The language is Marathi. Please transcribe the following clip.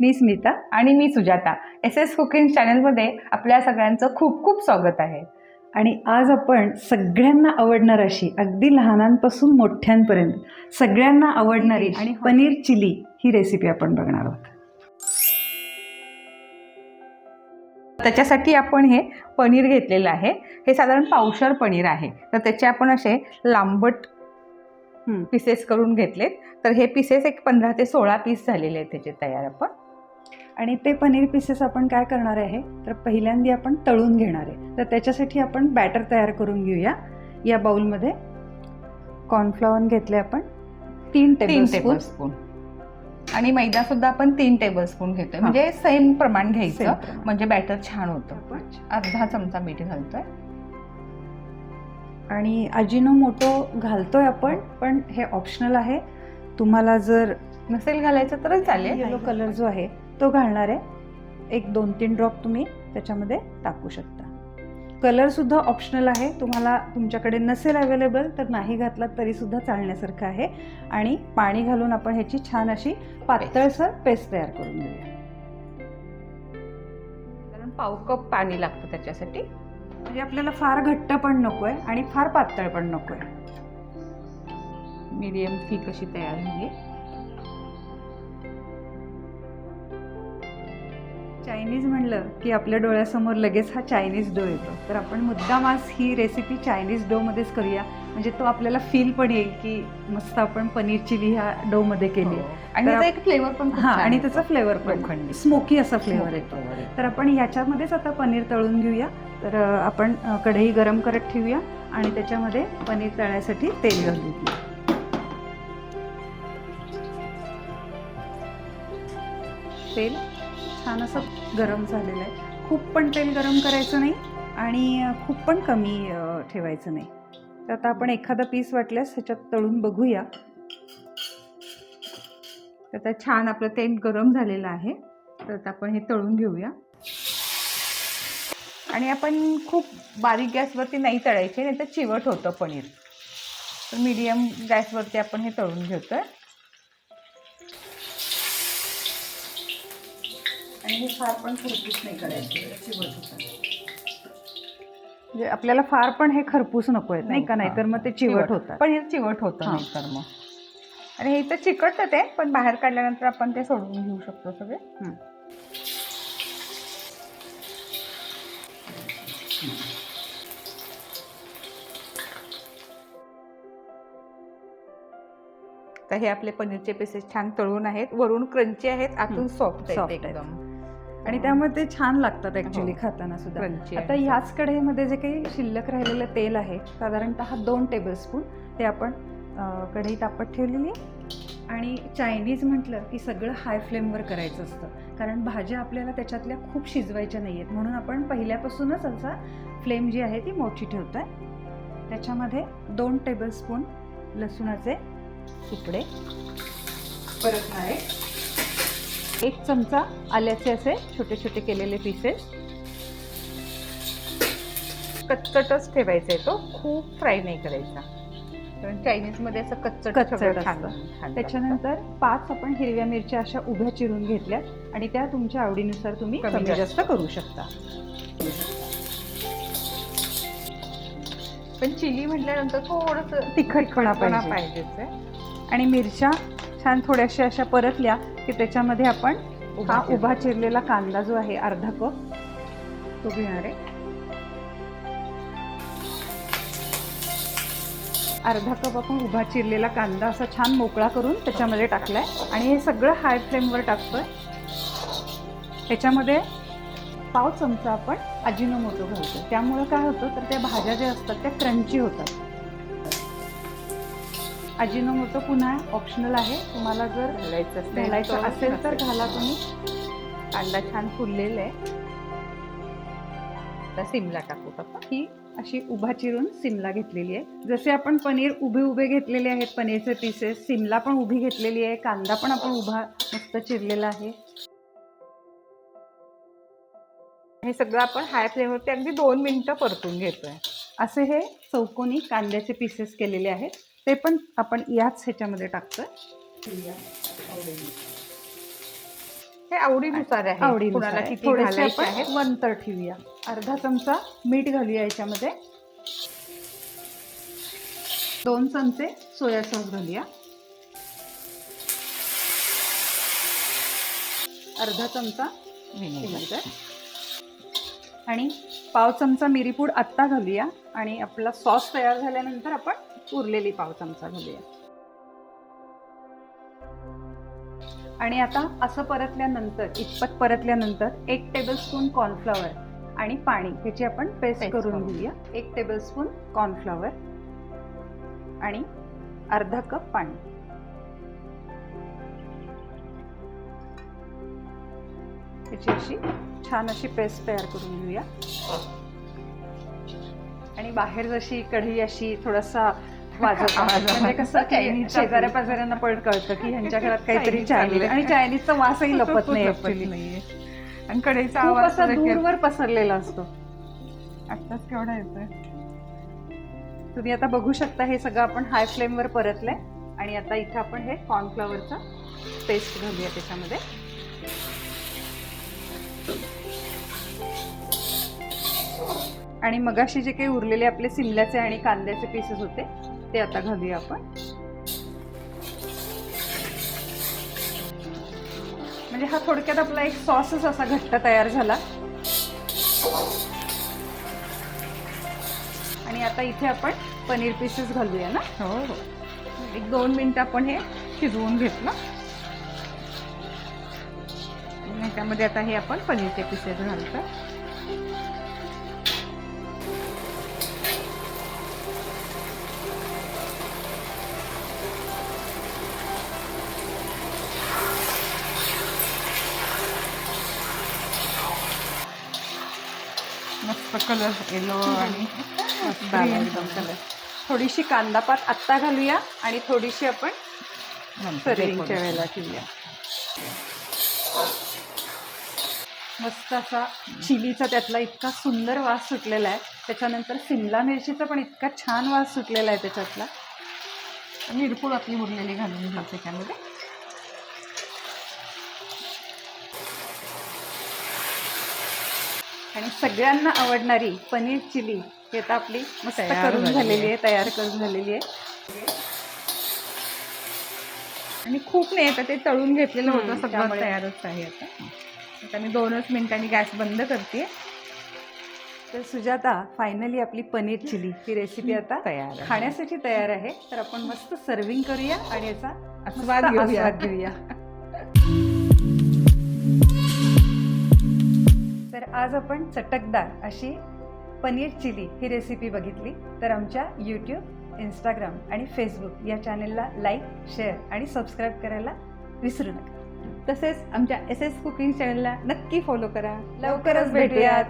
मी स्मिता आणि मी सुजाता. एस एस कुकिंग चॅनलमध्ये आपल्या सगळ्यांचं खूप खूप स्वागत आहे. आणि आज आपण सगळ्यांना आवडणार अशी अगदी लहानांपासून मोठ्यांपर्यंत सगळ्यांना आवडणारी आणि पनीर चिली ही रेसिपी आपण बघणार आहोत. त्याच्यासाठी आपण हे पनीर घेतलेलं आहे. हे साधारण पावशर पनीर आहे. तर त्याचे आपण असे लांबट हं. पीसेस करून घेतलेत. तर हे पीसेस एक पंधरा ते सोळा पीस झालेले आहेत त्याचे तयार आपण. आणि ते पनीर पीसेस आपण काय करणार आहे? तर पहिल्यांदा आपण तळून घेणार आहे. तर त्याच्यासाठी आपण बॅटर तयार करून घेऊया. या बाउलमध्ये कॉर्नफ्लॉवर घेतले आपण. तीन तीन टेबल टेबल स्पून आणि मैदा सुद्धा आपण तीन टेबल स्पून घेतोय. म्हणजे सेम प्रमाण घ्यायचं. म्हणजे बॅटर छान होतं. अर्धा चमचा मीठ घालतोय. आणि अजिनो मोटो घालतोय आपण पण हे ऑप्शनल आहे. तुम्हाला जर नसेल घालायचं तरच चालेल. येलो कलर जो आहे तो घालणार आहे. एक दोन तीन ड्रॉप तुम्ही त्याच्यामध्ये टाकू शकता. कलर सुद्धा ऑप्शनल आहे. तुम्हाला तुमच्याकडे नसेल अवेलेबल तर नाही घातलात तरी सुद्धा चालण्यासारखं आहे. आणि पाणी घालून आपण ह्याची छान अशी पातळसर पेस्ट तयार करून घेऊया. कारण पाव कप पाणी लागतं त्याच्यासाठी. म्हणजे आपल्याला फार घट्ट पण नकोय आणि फार पातळ पण नकोय. मीडियम थिक अशी तयार झाली चायनीज म्हणलं की आपल्या डोळ्यासमोर लगेच हा चायनीज डो येतो. तर आपण मुद्दाम आज ही रेसिपी चायनीज डोमध्येच करूया. म्हणजे तो आपल्याला फील पण येईल की मस्त आपण पनीर चिली ह्या डोमध्ये केली हो. आणि एक फ्लेवर पण हा आणि. त्याचा फ्लेवर पण. स्मोकी असा फ्लेवर येतो. तर आपण याच्यामध्येच आता पनीर तळून घेऊया. तर आपण कढई गरम करत ठेवूया आणि त्याच्यामध्ये पनीर तळायसाठी तेल घालू तेल? छान असं गरम झालेलं आहे. खूप पण तेल गरम करायचं नाही आणि खूप पण कमी ठेवायचं नाही. तर आता आपण एखादा पीस वाटल्यास ह्याच्यात तळून बघूया. तर आता छान आपलं तेल गरम झालेलं आहे. तर आता आपण हे तळून घेऊया. आणि आपण खूप बारीक गॅसवरती नाही तळायचे नाही तर चिवट होतं पनीर. तर मीडियम गॅसवरती आपण हे तळून घेतो आहे हे फार पण खरपूस नाही करायचं होतं म्हणजे आपल्याला फार पण हे खरपूस नको आहेत नाही का नाहीतर मग ते चिवट होतात पनीर चिवट होतं हां. नाही तर मग आणि हे तर चिकटतं ते पण बाहेर काढल्यानंतर आपण ते सोडून घेऊ शकतो सगळे हं. तर हे आपले पनीरचे पीसेस छान तळून आहेत वरून क्रंची आहेत आतून हं. सॉफ्ट आहेत. एकदम आणि त्यामुळे ते छान लागतात ऍक्च्युली हो. खाताना सुद्धा. आता ह्याच कढईमध्ये जे काही शिल्लक राहिलेलं तेल आहे साधारणतः दोन टेबलस्पून ते आपण अं, कढई तापत ठेवलेली आहे आणि चायनीज म्हटलं की सगळं हाय फ्लेमवर करायचं असतं. कारण भाज्या आपल्याला त्याच्यातल्या खूप शिजवायच्या नाही आहेत म्हणून आपण पहिल्यापासूनच असा फ्लेम जी आहे ती मोठी ठेवतो आहे त्याच्यामध्ये दोन टेबलस्पून लसूणाचे तुकडे. परतणारे एक चमचा आल्याचे असे छोटे छोटे केलेले पीसेस कचकटच ठेवायचा आहे तो. खूप फ्राय नाही करायचा. कारण चायनीजमध्ये असं कच्चट कच्चट असतं. त्याच्यानंतर पाच आपण हिरव्या मिरच्या अशा उभ्या चिरून घेतल्यात आणि त्या तुमच्या आवडीनुसार तुम्ही कमी जास्त. करू शकता. पण चिली म्हटल्यानंतर थोडस तिखटपणा पाहिजे. पाहिजेच आहे. आणि मिरच्या छान थोड्याशा अशा परतल्या की त्याच्यामध्ये आपण हा. उभा चिरलेला कांदा जो आहे अर्धा कप तो घेणार आहे. अर्धा कप आपण उभा चिरलेला कांदा असा छान मोकळा करून त्याच्यामध्ये टाकलाय. आणि हे सगळं हाय फ्लेमवर टाकतोय. त्याच्यामध्ये पाव चमचा आपण अजिनोमोटो घालतो त्यामुळं काय होतं तर त्या भाज्या ज्या असतात त्या क्रंची होतात. अजिनोमोटो पुन्हा ऑप्शनल आहे. तुम्हाला जर घालायचं असेल तर. असेल तर नसेल. घाला तुम्ही. कांदा छान फुललेला आहे. आता सिमला टाकू आपण. ही अशी उभा चिरून सिमला घेतलेली आहे. जसे आपण पनीर उभे उभे घेतलेले आहेत पनीरचे पीसेस सिमला पण उभी घेतलेली आहे कांदा पण आपण उभा मस्त चिरलेला आहे. हे सगळं आपण हाय फ्लेमवरती अगदी दोन मिनिटं परतून घेतोय. असे हे चौकोनी कांद्याचे पीसेस केलेले आहेत. ते पण आपण याच ह्याच्यामध्ये टाकतोय. हे आवडीनुसार आहे. आवडीनुसार. किती थोडेसे आपण वंतर ठेवूया. अर्धा चमचा मीठ घालूया याच्यामध्ये. दोन चमचे सोया सॉस घालूया. अर्धा चमचा. विनेगर. आणि पाव चमचा मिरीपूड आत्ता घालूया. आणि आपला सॉस तयार झाल्यानंतर आपण उरलेली पाव चमचा घालूया आणि आता असं परतल्यानंतर इतपत परतल्यानंतर एक टेबलस्पून कॉर्नफ्लॉवर आणि पाणी ह्याची आपण पेस्ट करून. घेऊया. एक टेबलस्पून कॉर्नफ्लॉवर आणि अर्धा कप पाणी. त्याची अशी छान अशी पेस्ट तयार करून घेऊया. आणि बाहेर जशी कढई अशी थोडासा आवाज म्हणजे कसं की शेजाऱ्या पाजाऱ्यांना पण कळतं की ह्यांच्या घरात काहीतरी चायनीज. आणि चायनीजचा वासही लपत नाही ऍक्च्युली नाहीये. आणि खूप आवाज दूरवर पसरलेला असतो. आत्ताच केवढा येतोय? तुम्ही आता बघू शकता हे सगळं आपण हाय फ्लेमवर परतलंय. आणि आता इथे आपण हे कॉर्नफ्लॉवरचा पेस्ट घालूया त्याच्यामध्ये. आणि मगाशी जे काही उरलेले आपले सिमल्याचे आणि कांद्याचे पीसेस होते ते आता घालूया आपण. म्हणजे हा थोडक्यात आपला एक सॉसच असा घट्ट तयार झाला. आणि आता इथे आपण पनीर पीसेस घालूया ना? हो हो. एक दोन मिनिटं आपण हे शिजवून घेतलं. आणि त्यामध्ये आता हे आपण पनीरचे पिसेस घालतो कलर येलो आणि कलर. थोडीशी कांदा पात आत्ता घालूया आणि थोडीशी आपण सर्विंगच्या वेळेला ठेवूया. मस्त असा चिलीचा त्यातला इतका सुंदर वास सुटलेला आहे. त्याच्यानंतर सिमला मिरचीचा पण इतका छान वास सुटलेला आहे त्याच्यातला. मिरपूड आपली उरलेली घालून घेऊ त्याच्यामध्ये. आणि सगळ्यांना आवडणारी पनीर चिली हे आता आपली मस्त करून झालेली आहे. तयार करून झालेली आहे आणि खूप नाही तर ते तळून घेतलेलं होतं सगळं तयारच आहे आता आता मी दोनच मिनिटांनी गॅस बंद करते तर सुजाता फायनली आपली पनीर चिली ही रेसिपी आता तयार. खाण्यासाठी तयार आहे तर आपण मस्त सर्विंग करूया आणि याचा. आस्वाद घेऊया तर आज आपण चटकदार अशी पनीर चिली ही रेसिपी बघितली. तर आमच्या यूट्यूब इंस्टाग्राम आणि फेसबुक या चॅनेलला लाईक शेअर आणि सबस्क्राईब करायला विसरू नका. तसेच आमच्या एस एस कुकिंग चॅनलला नक्की फॉलो करा. लवकरच भेटूयात.